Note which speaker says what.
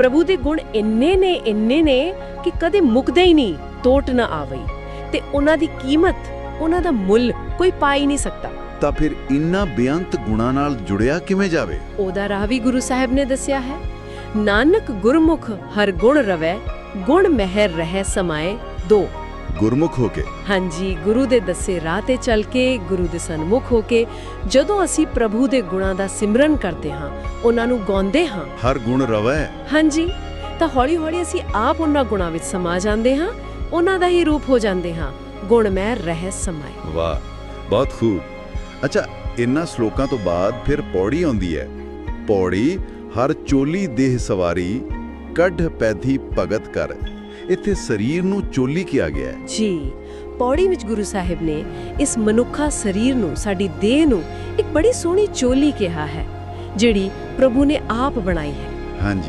Speaker 1: ਪ੍ਰਭੂ ਦੇ ਗੁਣ ਇੰਨੇ ਨੇ ਇੰਨੇ ਨੇ ਕਿ ਕਦੇ ਮੁੱਕਦੇ ਹੀ ਨਹੀਂ ਟੋਟ ਨਾ ਆਵਈ ਤੇ ਉਹਨਾਂ ਦੀ ਕੀਮਤ ਉਹਨਾਂ ਦਾ ਮੁੱਲ ਕੋਈ ਪਾ ਹੀ ਨਹੀਂ ਸਕਦਾ।
Speaker 2: ਤਾਂ ਫਿਰ ਇਨ੍ਹਾਂ ਬੇਅੰਤ ਗੁਣਾਂ ਨਾਲ ਜੁੜਿਆ ਕਿਵੇਂ ਜਾਵੇ?
Speaker 1: ਉਹਦਾ ਰਾਹ ਵੀ ਗੁਰੂ ਸਾਹਿਬ ਨੇ ਦੱਸਿਆ ਹੈ। ਨਾਨਕ ਗੁਰਮੁਖ ਹਰ ਗੁਣ ਰਵੈ ਗੁਣ ਮਹਿਰ ਰਹਿ ਸਮਾਏ ਦੋ।
Speaker 2: ਗੁਰਮੁਖ ਹੋ ਕੇ।
Speaker 1: ਹਾਂਜੀ ਗੁਰੂ ਦੇ ਦੱਸੇ ਰਾਹ ਤੇ ਚੱਲ ਕੇ ਗੁਰੂ ਦੇ ਸਨਮੁਖ ਹੋ ਕੇ ਜਦੋਂ ਅਸੀਂ ਪ੍ਰਭੂ ਦੇ ਗੁਣਾਂ ਦਾ ਸਿਮਰਨ ਕਰਦੇ ਹਾਂ ਉਹਨਾਂ ਨੂੰ ਗਾਉਂਦੇ ਹਾਂ।
Speaker 2: ਹਰ ਗੁਣ ਰਵੈ।
Speaker 1: ਹਾਂਜੀ ਤਾਂ ਹੌਲੀ-ਹੌਲੀ ਅਸੀਂ ਆਪ ਉਹਨਾਂ ਗੁਣਾਂ ਵਿੱਚ ਸਮਾ ਜਾਂਦੇ ਹਾਂ ਉਹਨਾਂ ਦਾ ਹੀ ਰੂਪ ਹੋ ਜਾਂਦੇ ਹਾਂ। ਗੁਣਮੈ ਰਹਿ ਸਮਾਏ।
Speaker 2: ਵਾਹ ਬਹੁਤ ਖੂਬ। ਅੱਛਾ ਇਨ੍ਹਾਂ ਸ਼ਲੋਕਾਂ ਤੋਂ ਬਾਅਦ ਫਿਰ ਪੌੜੀ ਆਉਂਦੀ ਹੈ। ਪੌੜੀ ਹਰ ਚੋਲੀ ਦੇਹ ਸਵਾਰੀ ਕੱਢ ਪੈਧੀ ਭਗਤ ਕਰ ਇੱਥੇ ਸਰੀਰ ਨੂੰ ਚੋਲੀ ਕਿਹਾ ਗਿਆ ਹੈ।
Speaker 1: ਜੀ ਪੌੜੀ ਵਿੱਚ ਗੁਰੂ ਸਾਹਿਬ ਨੇ ਇਸ ਮਨੁੱਖਾ ਸਰੀਰ ਨੂੰ ਸਾਡੀ ਦੇਹ ਨੂੰ ਇੱਕ ਬੜੀ ਸੋਹਣੀ ਚੋਲੀ ਕਿਹਾ ਹੈ ਜਿਹੜੀ ਪ੍ਰਭੂ ਨੇ ਆਪ ਬਣਾਈ ਹੈ।
Speaker 2: ਹਾਂਜੀ।